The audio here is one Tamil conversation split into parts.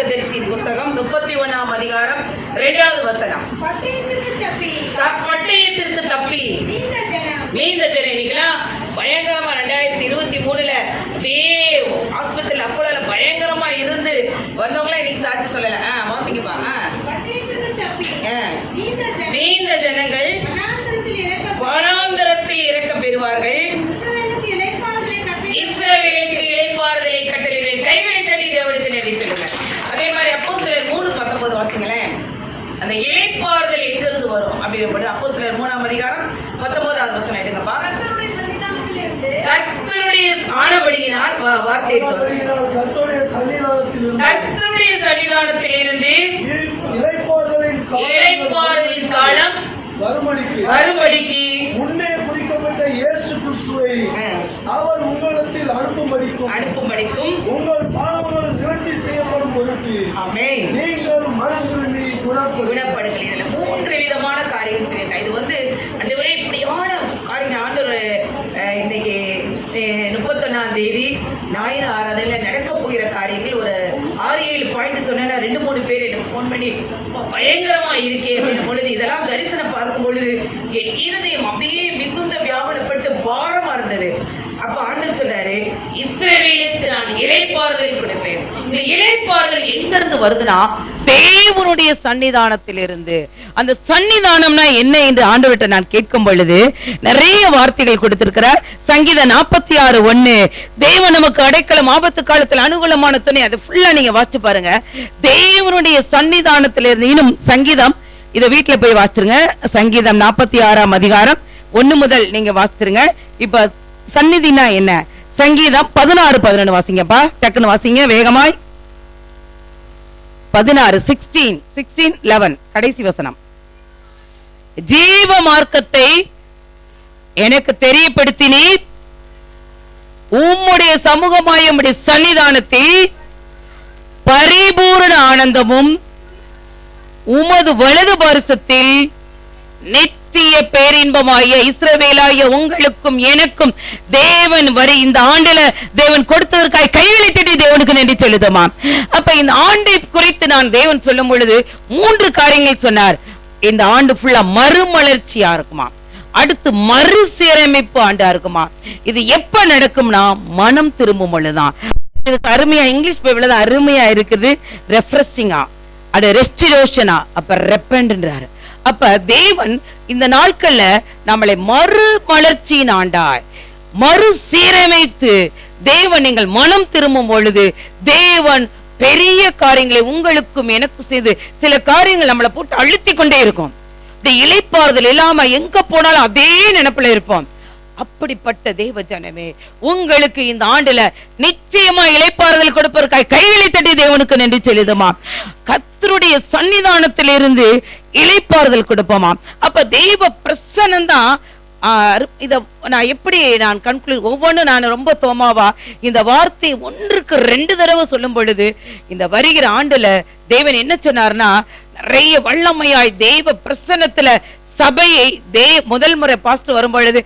தீர்க்கதரிசியின் புஸ்தகம் முப்பத்தி ஒண்ணாம் அதிகாரம் இரண்டாவது வசனம். பட்டயத்திற்கு தப்பி. மீந்த ஜனனிகளா பயங்கரமா ரெண்டாயிரத்தி இருபத்தி மூணுல அப்படியே ஆஸ்பத்திரியில் அப்போல பயங்கரமா இருந்து வந்தவங்கள இன்னைக்கு சாட்சி சொல்லல. ஜனம் மீந்த ஜனங்கள் வனாந்தரத்தில் இறக்க பெறுவார்கள் இஸ்ரவேலுக்கு இளைப்பாறுதலை கட்டளை இஸ்ரவேலுக்கு இளைப்பாறுதலை கட்டளையிடுவேன் கைகளை தள்ளி தேவனுக்கு நன்றி சொல்லுங்க அதே மாதிரி அப்போ சிலர் மூணு பத்தொன்பது வாசிங்களேன் அந்த இளைப்பாறுதல் எங்க இருந்து வரும் அப்படின்னு அப்போ சிலர் மூணாம் அதிகாரம் பத்தொன்பதாவது வசனம் எடுங்கப்பா கர்த்தருடைய ஆனபடியினால் வார்த்தை கர்த்தருடைய சன்னிதானத்திலிருந்து கர்த்தருடைய சன்னிதானத்திலிருந்து இ- இளைப்பாறுதலின் காலம் மறுபடிக்கு முன்னே குறிக்கப்பட்ட இயேசு கிறிஸ்துவை அவர் உங்களிடத்தில் அனுப்பும்படிக்கும் அனுப்பும்படிக்கும் உங்கள் பாவங்கள் நிவர்த்தி செய்யப்படும் பொருட்டு நீங்கள் மனம் திரும்பி குணப்படுத்தல். இதுல மூன்று விதமான காரியம் சொல்லியிருக்கேன் இது வந்து ஆண்டவரே இப்படியான காரியம். ஆண்டு அஹ், இன்னைக்கு முப்பத்தொன்னாம் தேதி ஞாயிறு ஆறாவதுல நடக்க போகிற காரியங்கள் ஒரு ஆறு ஏழு பாயிண்ட் சொன்னா ரெண்டு மூணு பேர் எனக்கு ஃபோன் பண்ணி பயங்கரமா இருக்கே. அப்படின்னு பொழுது இதெல்லாம் தரிசனம் பார்க்கும் பொழுது என் இருதயம் அப்படியே மிகுந்த வியாபனப்பட்டு பாரமா இருந்தது. அப்ப ஆண்டு சொன்னாரு இஸ்ரேலுக்கு நான் இலைப்பாறுதல் கொடுப்பேன். இந்த இலைப்பாறுதல் எங்க இருந்து வருதுன்னா தேவனுடைய சன்னிதானத்திலிருந்து. அந்த சன்னிதானம்னா என்ன என்று ஆண்டவர்கிட்ட நான் கேட்கும் பொழுது நிறைய வார்த்தைகள் கொடுத்திருக்கிறார். சங்கீத நாற்பத்தி ஆறு ஒண்ணு. தேவன் நமக்கு அடைக்கலம் ஆபத்து காலத்தில் அனுகூலமான துணை அதை ஃபுல்லா நீங்க வாசிச்சு பாருங்க. தேவனுடைய சன்னிதானத்திலிருந்து இன்னும் சங்கீதம் இதை வீட்டுல போய் வாசிச்சிருங்க. சங்கீதம் நாற்பத்தி ஆறாம் அதிகாரம் ஒண்ணு முதல் நீங்க வாசிச்சிருங்க. இப்ப சந்நிதினா என்ன? சங்கீதம் பதினாறு பதினொன்று வாசிங்கப்பா. டக்குன்னு வாசிங்க வேகமாய். பதினாறு சிக்ஸ்டீன் சிக்ஸ்டீன் லெவன் கடைசி வசனம். ஜீவ மார்க்கத்தை எனக்கு தெரியப்படுத்தினீர். உம்முடைய சமூகமாய் உம்முடைய சன்னிதானத்தில் பரிபூரண ஆனந்தமும் உமது வலது பரிசத்தில் நித்திய பேரின்பமாய இஸ்ரவேலாய உங்களுக்கும் எனக்கும் தேவன் வரி இந்த ஆண்டுல தேவன் கொடுத்ததற்காய் கைகளை தட்டி தேவனுக்கு நன்றி செலுத்துமா அப்ப இந்த ஆண்டை குறித்து நான் தேவன் சொல்லும் பொழுது மூன்று காரியங்கள் சொன்னார். இந்த ஆண்டு ஃபுல்லா மறுமலர்ச்சியா இருக்குமா. அடுத்து மறுசீரமைப்பு ஆண்டா இருக்குமா. இது எப்ப நடக்கும்னா மனம் திரும்பும் பொழுதுதான் இதுக்கு அருமையா இங்கிலீஷ் பைபிள்ல தான் அருமையா இருக்குது. ரெஃப்ரெஷிங்கா அது ரெஸ்டிரோஷனா அப்ப ரெப்பன்றாரு அப்ப தேவன் இந்த நாட்கள்ல நம்மளை மறு மறுமலர்ச்சியின் ஆண்டாய் மறு சீரமைத்து தேவன் நீங்கள் மனம் திரும்பும் பொழுது தேவன் பெரிய காரியங்களை உங்களுக்கும் எனக்கும் செய்து சில காரியங்கள் நம்மளை போட்டு அழுத்தி கொண்டே இருக்கும். இப்படி இலைப்பாறுதல் இல்லாம எங்க போனாலும் அதே நினைப்புல இருப்போம். அப்படிப்பட்ட தேவ ஜனமே உங்களுக்கு இந்த ஆண்டுல நிச்சயமா இலைப்பாறுதல் கொடுப்பதற்காக கைகளை தட்டி தேவனுக்கு நன்றி செலுதுமா கத்தருடைய சன்னிதானத்திலிருந்து இளைப்பாறுதல் கொடுப்போமா? அப்ப தெய்வ பிரசனம் தான் இத நான் எப்படி நான் கன்க்ளூட் ஒவ்வொன்றும் நான் ரொம்ப தோமாவா இந்த வார்த்தை ஒன்றுக்கு ரெண்டு தடவை சொல்லும் பொழுது இந்த வருகிற ஆண்டுல தேவன் என்ன சொன்னார்னா நிறைய வல்லமையாய் தெய்வ பிரசன்னத்துல சபையை தே முதல் முறை பாஸ்ட் வரும் பொழுது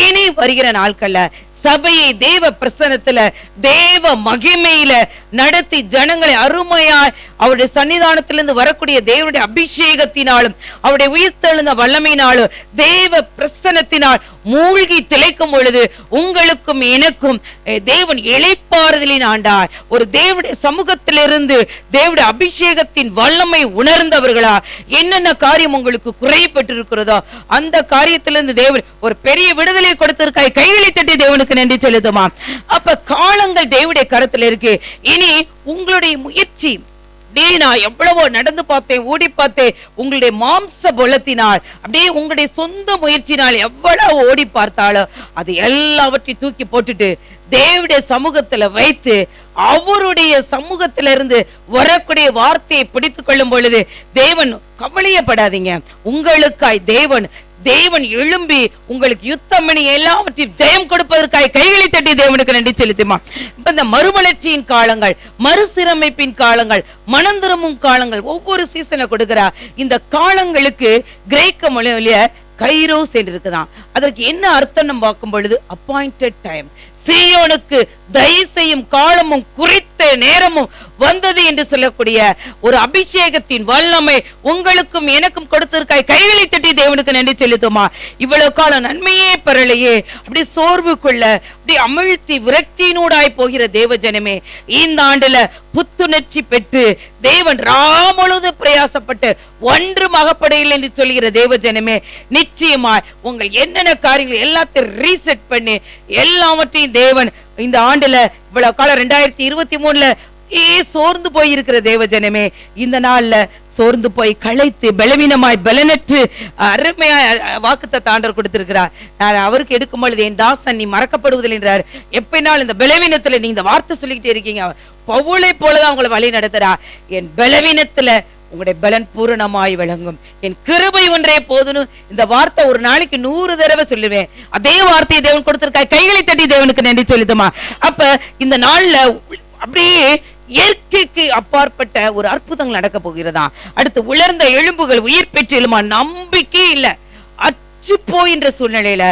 இனி வருகிற நாட்கள்ல சபையை தேவ பிரசனத்துல தேவ மகிமையில நடத்தி ஜனங்களை அருமையாய் அவருடைய சன்னிதானத்திலிருந்து வரக்கூடிய தேவனுடைய அபிஷேகத்தினாலும் அவருடைய உயிர்த்தெழுந்த வல்லமையினாலும் தேவ பிரசனத்தினால் மூழ்கி திளைக்கும் பொழுது உங்களுக்கும் எனக்கும் தேவன் இழைப்பாறுதலின் ஆண்டாய் ஒரு தேவனுடைய சமூகத்திலிருந்து தேவடைய அபிஷேகத்தின் வல்லமை உணர்ந்தவர்களா என்னென்ன காரியம் உங்களுக்கு குறையப்பட்டிருக்கிறதோ அந்த காரியத்திலிருந்து தேவன் ஒரு பெரிய விடுதலை கொடுத்திருக்காய். கைகளை தட்டி தேவனுக்கு நன்றி செலுத்துமா. அப்ப காலங்கள் தேவடைய கருத்துல இருக்கு இனி உங்களுடைய முயற்சி. அப்படியே நான் எவ்வளவோ நடந்து பார்த்தேன் ஓடி பார்த்தேன். உங்களுடைய மாம்ச பலத்தினால் அப்படியே உங்களுடைய சொந்த முயற்சினால் எவ்வளவு ஓடி பார்த்தாலும் அது எல்லாவற்றையும் தூக்கி போட்டுட்டு தேவடைய சமூகத்துல வைத்து அவருடைய சமூகத்தில இருந்து வரக்கூடிய வார்த்தையை பிடித்து கொள்ளும் பொழுது தேவன் கவலையப்படாதீங்க. உங்களுக்காய் தேவன் தேவன் எழும்பி உங்களுக்கு யுத்தம் பண்ணி எல்லாவற்றையும் ஜெயம் கொடுப்பதற்காக கைகளை தட்டி தேவனுக்கு நன்றி செலுத்துமா? இப்ப இந்த மறுமலர்ச்சியின் காலங்கள் மறுசீரமைப்பின் காலங்கள் மனம் திரும்பும் காலங்கள் ஒவ்வொரு சீசனை கொடுக்கிறா. இந்த காலங்களுக்கு கிரேக்க மொழியில கைரோஸ் என்று இருக்குதான். அதற்கு என்ன அர்த்தம் நம்ம பார்க்கும் பொழுது அப்பாயிண்டட் டைம் சீயோனுக்கு தயசையும் காலமும் குறித்த நேரமும் வந்தது என்று சொல்லக்கூடிய ஒரு அபிஷேகத்தின் வல்லமை உங்களுக்கும் எனக்கும் கொடுத்திருக்காய். கைகளை தட்டி தேவனுக்கு நன்றி செலுத்துமா இவ்வளவு காலம் நன்மையே பெறலையே. அப்படி சோர்வுக்குள்ள அப்படி அமிழ்த்தி விரக்தியினூடாய் போகிற தேவ ஜனமே இந்த ஆண்டுல புத்துணர்ச்சி பெற்று தேவன் ராமொழுது பிரயாசப்பட்டு ஒன்று மகப்படையில் என்று சொல்லுகிற தேவ ஜனமே நிச்சயமாய் உங்கள் என்னென்ன காரியங்கள் எல்லாத்தையும் ரீசெட் பண்ணி எல்லாவற்றையும் தேவன் இந்த ஆண்டுல இவ்வளவு காலம் ரெண்டாயிரத்தி இருபத்தி மூணுல ஏ சோர்ந்து போய் இருக்கிற தேவஜனமே இந்த நாள்ல சோர்ந்து போய் களைத்து பலவீனமாய் பலனற்று அருமையாய் வாக்குத்த தாண்டர் கொடுத்திருக்கிறார். நான் அவருக்கு எடுக்கும் பொழுது என் தாசன் நீ மறக்கப்படுவதில்லை என்றார். எப்பனாலும் இந்த பலவீனத்துல நீ இந்த வார்த்தை சொல்லிக்கிட்டே இருக்கீங்க. பவுளை போலதான் உங்களை வழி நடத்துறா. என் பலவீனத்துல உங்களுடைய பலன் பூரணமாய் விளங்கும். என் கிருபை ஒன்றே போதுன்னு இந்த வார்த்தை ஒரு நாளைக்கு நூறு தடவை சொல்லுவேன். அதே வார்த்தையை தேவன் கொடுத்திருக்காய் கைகளை தட்டி தேவனுக்கு நன்றி சொல்லுதுமா. அப்ப இந்த நாள்ல அப்படியே இயற்கைக்கு அப்பாற்பட்ட ஒரு அற்புதங்கள் நடக்க போகிறதா? அடுத்து உலர்ந்த எலும்புகள் உயிர் பெற்றிலுமா? நம்பிக்கை இல்ல. அற்று போயின்ற சூழ்நிலையில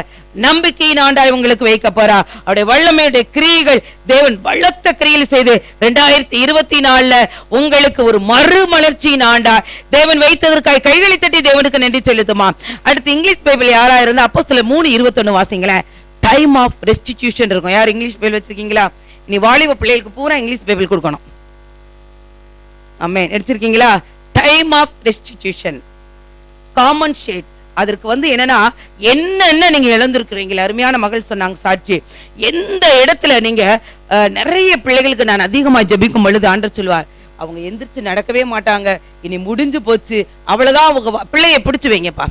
நம்பிக்கையின் ஆண்டாய் உங்களுக்கு வைக்க போறா. அவருடைய வல்லமையுடைய கிரியைகள் தேவன் பலத்த கிரியில் செய்து ரெண்டாயிரத்தி இருபத்தி நாலுல உங்களுக்கு ஒரு மறுமலர்ச்சியின் ஆண்டா தேவன் வைத்ததற்காக கைகளை தட்டி தேவனுக்கு நன்றி செலுத்துமா. அடுத்து இங்கிலீஷ் பைபிள் யாரா இருந்தா அப்போ சில மூணு இருபத்தொன்னு வாசிங்களேன். டைம் ஆஃப் ரெஸ்டிடியூஷன் இருக்கும். யார் இங்கிலீஷ் பைபிள் வச்சிருக்கீங்களா? நீ வாலிப பிள்ளைகளுக்கு பூரா இங்கிலீஷ் பைபிள் கொடுக்கணும். அம்மே எடுத்திருக்கீங்களா? டைம் ஆஃப் ரெஸ்டிடியூஷன் காமன் ஷேட் அதற்கு வந்து என்னன்னா என்னென்ன நீங்க இழந்திருக்கிறீங்களா அருமையான மகள் சொன்னாங்க சாட்சி. எந்த இடத்துல நீங்க அஹ், நிறைய பிள்ளைகளுக்கு நான் அதிகமா ஜெபிக்கும் பொழுது ஆண்டர் சொல்லுவார் அவங்க எந்திரிச்சு நடக்கவே மாட்டாங்க. இனி முடிஞ்சு போச்சு. அவ்வளவுதான் அவங்க பிள்ளைய பிடிச்சு வைங்கப்பா.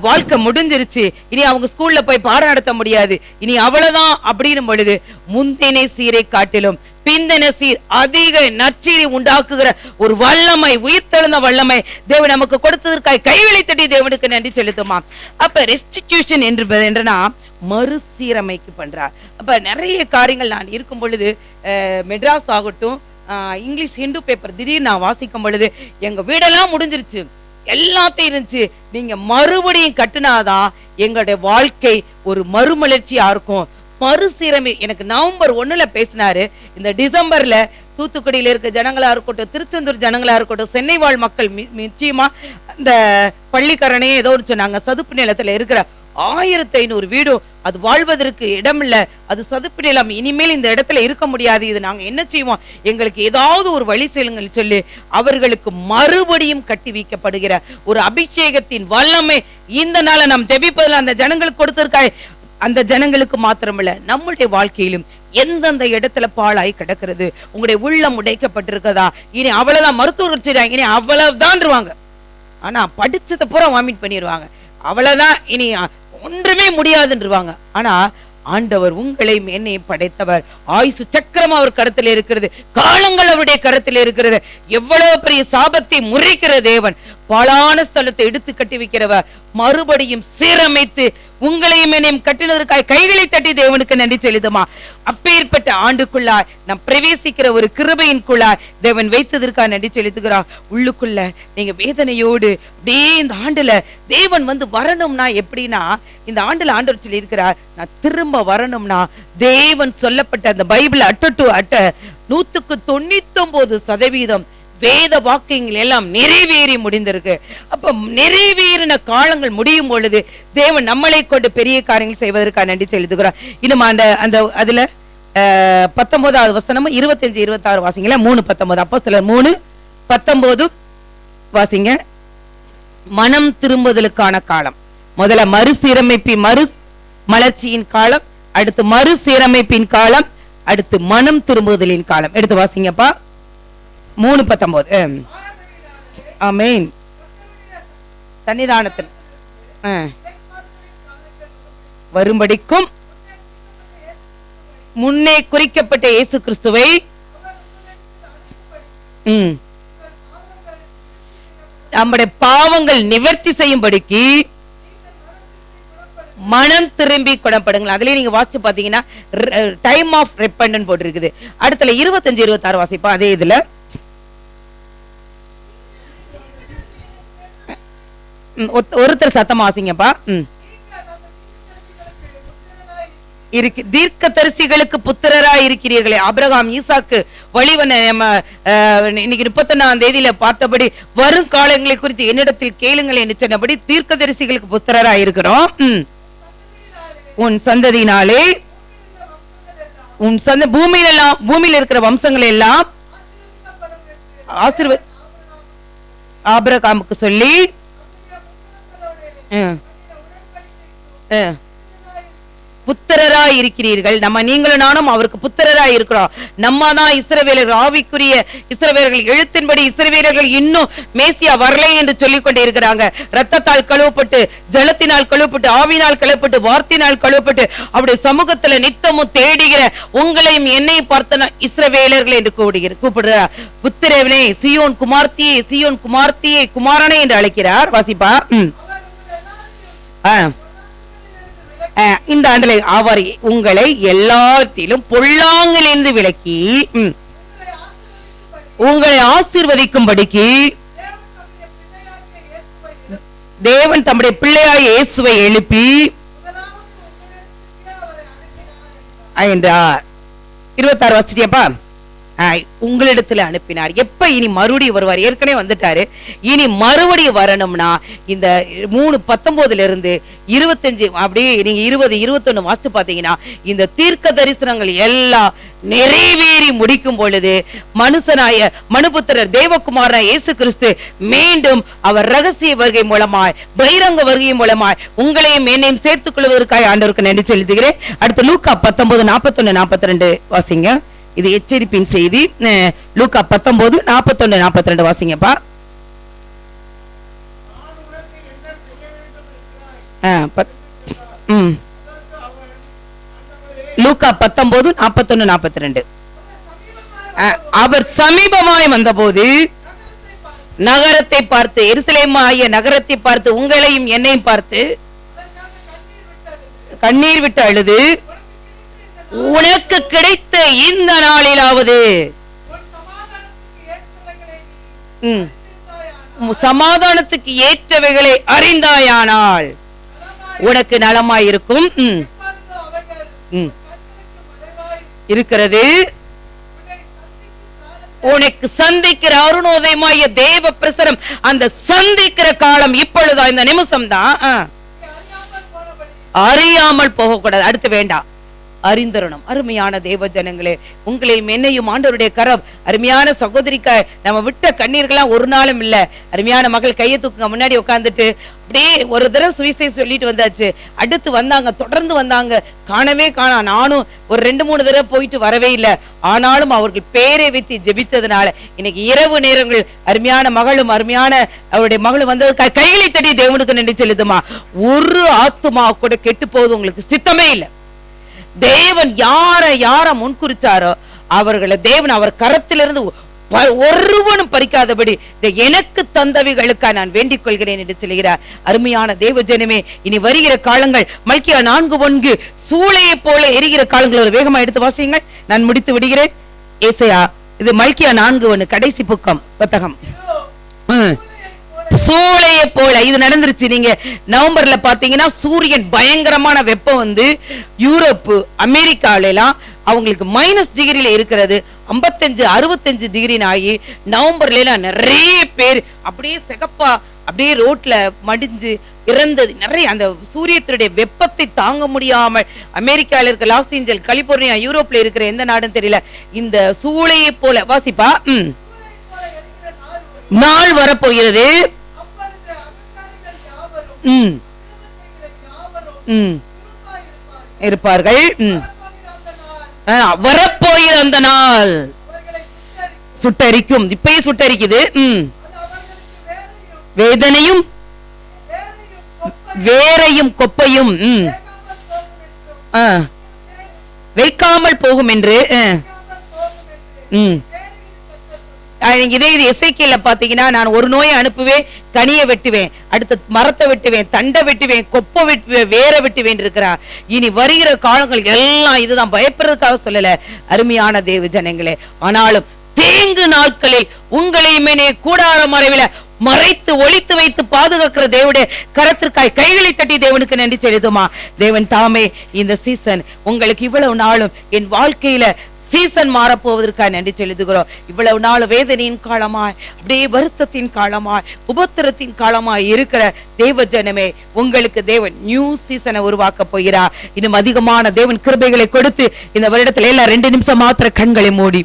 வாழ்க்கை முடிஞ்சிருச்சு. இனி அவங்க ஸ்கூல்ல போய் பாடம் நடத்த முடியாது. இனி அவ்வளவுதான். அப்படின்னும் பொழுது முந்தினை சீரை காட்டிலும் பிந்தன சீர் அதிக நச்சீரி உண்டாக்குகிற ஒரு வல்லமை உயிர்த்தெழுந்த வல்லமை தேவன் நமக்கு கொடுத்ததற்காய் கைகளை தட்டி தேவனுக்கு நன்றி செலுத்துமா? அப்ப ரெஸ்டிடியூஷன் என்று என்றனா மறுசீரமைக்கு பண்றார். அப்ப நிறைய காரியங்கள் நான் இருக்கும் பொழுது அஹ், மெட்ராஸ் ஆகட்டும் இங்கிலீஷ் ஹிந்து பேப்பர் திடீர்னு நான் வாசிக்கும் பொழுது எங்க வீடெல்லாம் முடிஞ்சிருச்சு. எல்லாத்தையும் இருந்துச்சு. நீங்க மறுபடியும் கட்டுனாதான் எங்களுடைய வாழ்க்கை ஒரு மறுமலர்ச்சியா இருக்கும். மறுசீரமை எனக்கு நவம்பர் ஒண்ணுல பேசினாரு. இந்த டிசம்பர்ல தூத்துக்குடியில இருக்க ஜனங்களா இருக்கட்டும் திருச்செந்தூர் ஜனங்களா இருக்கட்டும் சென்னை வாழ் மக்கள் நிச்சயமாக நிச்சயமா இந்த பள்ளிக்கரணையே ஏதோ ஒரு சொன்னாங்க. சதுப்பு நிலத்துல இருக்கிற ஆயிரத்தி ஐநூறு வீடும் அது வாழ்வதற்கு இடமில்ல. அது சதுப்பு நிலம். இனிமேல் இந்த இடத்துல இருக்க முடியாது. இது நாங்க என்ன செய்வோம்? எங்களுக்கு ஏதாவது ஒரு வழி செல்லுங்கள் சொல்லி அவர்களுக்கு மறுபடியும் கட்டி வைக்கப்படுகிற ஒரு அபிஷேகத்தின் வல்லமை இந்த நாளை நாம் ஜெபிப்பதில் அந்த ஜனங்களுக்கு கொடுத்திருக்காய். அந்த ஜனங்களுக்கு மாத்திரமில்ல நம்முடைய வாழ்க்கையிலும் எந்தெந்த இடத்துல பாழாய் கிடக்கிறது உங்களுடைய உள்ளம் உடைக்கப்பட்டிருக்கதா இனி அவ்வளவுதான் மருத்துவர்கள் செய்றாங்க இனி அவ்வளவுதான்ருவாங்க. ஆனா படிச்சதை பூரா வாமிட் பண்ணிடுவாங்க அவ்வளவுதான் இனி ஒன்றுமே முடியாதுன்றவாங்க ஆனா ஆண்டவர் உங்களை என்னையும் படைத்தவர். ஆயுசு சக்கரம் அவர் கருத்தில் இருக்கிறது. காலங்கள் அவருடைய கருத்தில் இருக்கிறது. எவ்வளவு பெரிய சாபத்தை முறிக்கிற தேவன். பாழான ஸ்தலத்தை எடுத்து கட்டி வைக்கிறவ மறுபடியும் சீரமைத்து உங்களையும் என்னையும் கட்டினதற்காக கைகளை தட்டி தேவனுக்கு நன்றி செலுத்துமா? அப்பேற்பட்ட ஆண்டுக்குள்ளாய் நாம் பிரவேசிக்கிற ஒரு கிருபையின்குள்ளாய் தேவன் வைத்ததற்காக நன்றி செலுத்துகிறார். உள்ளுக்குள்ள நீங்க வேதனையோடு அப்படியே இந்த ஆண்டுல தேவன் வந்து வரணும்னா எப்படின்னா இந்த ஆண்டுல ஆண்டவர் சொல்லி இருக்கிறார் நான் திரும்ப வரணும்னா தேவன் சொல்லப்பட்ட அந்த பைபிள் அட்ட டு அட்ட நூத்துக்கு தொண்ணூத்தி ஒன்பது சதவீதம் வேத வாக்கியங்கள் எல்லாம் நிறைவேறி முடிந்திருக்கு. அப்ப நிறைவேறின காலங்கள் முடியும் பொழுது தேவன் நம்மளை கொண்டு பெரிய காரியங்கள் செய்வதற்காக நன்றி செலுத்துகிறார். இன்னும் அந்த அந்த அதுல பத்தொன்பதாவது வசனமும் இருபத்தஞ்சு இருபத்தாறு வாசிங்களா? மூணு பத்தொன்பது. அப்போ சில மூணு பத்தொன்பது வாசிங்க. மனம் திரும்புதலுக்கான காலம். முதல்ல மறுசீரமைப்பு மறு மலர்ச்சியின் காலம் அடுத்து மறுசீரமைப்பின் காலம் அடுத்து மனம் திரும்புதலின் காலம். எடுத்து வாசிங்கப்பா. மூணு பத்தொன்பது ஆமேன். சன்னிதானத்தில். ஆ. வரும்படிக்கும் முன்னே குறிக்கப்பட்ட இயேசு கிறிஸ்துவை நம்முடைய பாவங்கள் நிவர்த்தி செய்யும்படிக்கு மனம் திரும்பி குணப்படுங்கள். அதுலயே நீங்க வாசிச்சு பாத்தீங்கன்னா டைம் ஆஃப் ரெப்பண்டன் போட்டிருக்குது. அடுத்துல இருபத்தஞ்சு இருபத்தாறு வாசிப்பா அதே இதுல. ஒருத்தர் சத்தமா வாசிங்கப்பா. ம். இருக்கு தீர்க்க தரிசிகளுக்கு புத்திரரா இருக்கிறீர்களே. அப்ரகாம் ஈசாக்கு வழிவன நம்ம இன்னைக்கு முப்பத்தொன்னாம் தேதியில பார்த்தபடி வரும் காலங்களை குறித்து என்னிடத்தில் கேளுங்கள் என்று சொன்னபடி தீர்க்க தரிசிகளுக்கு புத்திரரா இருக்கிறோம் உன் சந்ததியினாலே உன் சந்த பூமியில எல்லாம் பூமியில இருக்கிற வம்சங்கள் எல்லாம் ஆசிர்வ ஆபிரகாமுக்கு சொல்லி புத்திரராய் இருக்கிறீர்கள். நம்ம நீங்களும் நானும் அவருக்கு புத்திரராய் இருக்கிறோம். நம்ம தான் இஸ்ரவேலர் ஆவிக்குரிய இஸ்ரவேலர்கள் எழுத்தின்படி இஸ்ரவேலர்கள் இன்னும் மேசியா வரலை என்று சொல்லிக் கொண்டே இருக்கிறாங்க ரத்தத்தால் கழுவப்பட்டு ஜலத்தினால் கழுவப்பட்டு ஆவினால் கழுவப்பட்டு வார்த்தையினால் கழுவப்பட்டு அப்படி சமூகத்துல நித்தமும் தேடுகிற உங்களையும் என்னையும் பார்த்தன இஸ்ரவேலர்கள் என்று கூடுகிற கூப்பிடுறார் புத்திரவனே சியோன் குமார்த்தியே சியோன் குமார்த்தியே குமாரனே என்று அழைக்கிறார். வாசிப்பா. உம் இந்த ஆண்டில் அவர் உங்களை எல்லாத்திலும் பொல்லாங்கிலிருந்து விலக்கி உங்களை ஆசீர்வதிக்கும்படிக்கு தேவன் தம்முடைய பிள்ளையாய் இயேசுவை எழுப்பி அஹ், என்றார். இருபத்தாறு வசதியப்பா உங்களிடத்துல அனுப்பினார். எப்ப இனி மறுபடியும் வருவார்? ஏற்கனவே வந்துட்டாரு. இனி மறுபடியும் வரணும்னா இந்த மூணு பத்தொன்பதுல இருந்து இருபத்தஞ்சு அப்படியே நீங்க இருபது இருபத்தொன்னு வாசித்து பாத்தீங்கன்னா இந்த தீர்க்க தரிசனங்கள் எல்லாம் நிறைவேறி முடிக்கும் பொழுது மனுஷனாய மனுபுத்திரர் தேவகுமாரன் இயேசு கிறிஸ்து மீண்டும் அவர் ரகசிய வருகை மூலமாய் பகிரங்க வருகை மூலமாய் உங்களையும் என்னையும் சேர்த்துக் கொள்வதற்காக ஆண்டவருக்கு நன்றி செலுத்துகிறேன். அடுத்து லூக்கா பத்தொன்பது நாற்பத்தொன்னு நாற்பத்தி ரெண்டு வாசிங்க. இது எச்சரிப்பின் செய்தி. லூக்கா பத்தொன்பது நாற்பத்தொன்னு நாற்பத்தி ரெண்டு வாசிங்கப்பா லூக்கா பத்தொன்பது நாற்பத்தொன்னு நாற்பத்தி ரெண்டு அவர் சமீபமாய் வந்தபோது நகரத்தை பார்த்து எருசலேமாய நகரத்தை பார்த்து உங்களையும் என்னையும் பார்த்து கண்ணீர் விட்டு அழுது. உனக்கு கிடைத்த இந்த நாளிலாவது. உம் சமாதானத்துக்கு ஏற்றவைகளை அறிந்தாயானால் உனக்கு நலமாயிருக்கும். இருக்கிறது. உனக்கு சந்திக்கிற அருணோதயமாய தேவ பிரசரம் அந்த சந்திக்கிற காலம் இப்பொழுதா இந்த நிமிஷம் தான் அறியாமல் போகக்கூடாது. அடுத்து வேண்டாம் அறிந்தரணும் அருமையான தேவ ஜனங்களே உங்களையும் என்னையும் ஆண்டவருடைய கரம் அருமையான சகோதரிக்க நம்ம விட்ட கண்ணீர்கள்லாம் ஒரு நாளும் இல்லை. அருமையான மகள் கையை தூக்குங்க முன்னாடி உட்காந்துட்டு அப்படியே ஒரு தடவை சுவிசை சொல்லிட்டு வந்தாச்சு. அடுத்து வந்தாங்க தொடர்ந்து வந்தாங்க. காணவே காணா நானும் ஒரு ரெண்டு மூணு தடவை போயிட்டு வரவே இல்லை. ஆனாலும் அவர்கள் பேரை வைத்து ஜெபித்ததுனால இன்னைக்கு இரவு நேரங்கள் அருமையான மகளும் அருமையான அவருடைய மகளும் வந்தது. கைகளை தடி தேவனுக்கு நின்று செலுத்துமா? ஒரு ஆத்துமா கூட கெட்டு போகுது உங்களுக்கு சித்தமே இல்லை. தேவன் யாரை யார முன்குறிச்சாரோ அவர்களை தேவன் அவர் கரத்திலிருந்து ஒருவனும் பறிக்காதபடி எனக்கு தந்தவைகளுக்கா நான் வேண்டிக் கொள்கிறேன் என்று சொல்கிறார் அருமையான தேவ ஜனமே இனி வருகிற காலங்கள் மல்கியா நான்கு ஒன்கு சூளையை போல எரிகிற காலங்கள். ஒரு வேகமா எடுத்து வாசியுங்கள். நான் முடித்து விடுகிறேன். ஏசையா இது மல்கியா நான்கு ஒன்னு கடைசி புக்கம் புத்தகம். ம். சூளையை போல. இது நடந்துருச்சு. நீங்க நவம்பர்ல பாத்தீங்கன்னா சூரியன் பயங்கரமான வெப்பம் வந்து யூரோப்பு அமெரிக்கால எல்லாம் அவங்களுக்கு மைனஸ் டிகிரில இருக்கிறது. 55 அறுபத்தஞ்சு டிகிரின்னு ஆகி நவம்பர்ல எல்லாம் நிறைய பேர் அப்படியே சிகப்பா அப்படியே ரோட்ல மடிஞ்சு இறந்தது. நிறைய அந்த சூரியத்தினுடைய வெப்பத்தை தாங்க முடியாமல் அமெரிக்கால இருக்க லாஸ் ஏஞ்சல் கலிபோர்னியா யூரோப்ல இருக்கிற எந்த நாடும் தெரியல. இந்த சூளையை போல வாசிப்பா. நாள் வரப்போகிறது. ம். ம். இருப்பார்கள். ம். ஆ, வரப்போகிற அந்த நாள். சுட்டரிக்கும். இப்பயே சுட்டரிக்குது. ம். வேதனையும் வேரையும் கொப்பையும் ம். ஆ, வைக்காமல் போகும் என்று ஆ, ம். இதே இது இசைக்கையில் பாத்தீங்கன்னா நான் ஒரு நோயை அனுப்புவேன் கனியை வெட்டுவேன் அடுத்து மரத்தை வெட்டுவேன் தண்டை வெட்டுவேன் கொப்பை வெட்டுவேன் வேற வெட்டுவேன் இருக்கிறா. இனி வருகிற காலங்கள் எல்லாம் இதுதான். பயப்படுறதுக்காக சொல்லல அருமையான தேவ ஜனங்களே. ஆனாலும் தேங்கு நாட்களில் உங்களையுமே கூடார மறைவில மறைத்து ஒழித்து வைத்து பாதுகாக்கிற தேவடைய கரத்திற்காய் கைகளை தட்டி தேவனுக்கு நன்றி செலுத்துமா? தேவன் தாமே இந்த சீசன் உங்களுக்கு இவ்வளவு நாளும் என் வாழ்க்கையில சீசன் மாறப்போவதற்காக நன்றி செலுத்துகிறோம். இவ்வளவு நாள் வேதனையின் காலமாய் அப்படியே வருத்தத்தின் காலமாய் உபத்திரத்தின் காலமாய் இருக்கிற தேவ ஜனமே உங்களுக்கு தேவன் நியூ சீசனை உருவாக்க போகிறார். இன்னும் அதிகமான தேவன் கிருபைகளை கொடுத்து இந்த வருடத்துல எல்லாம் ரெண்டு நிமிஷம் மாத்திர கண்களை மூடி.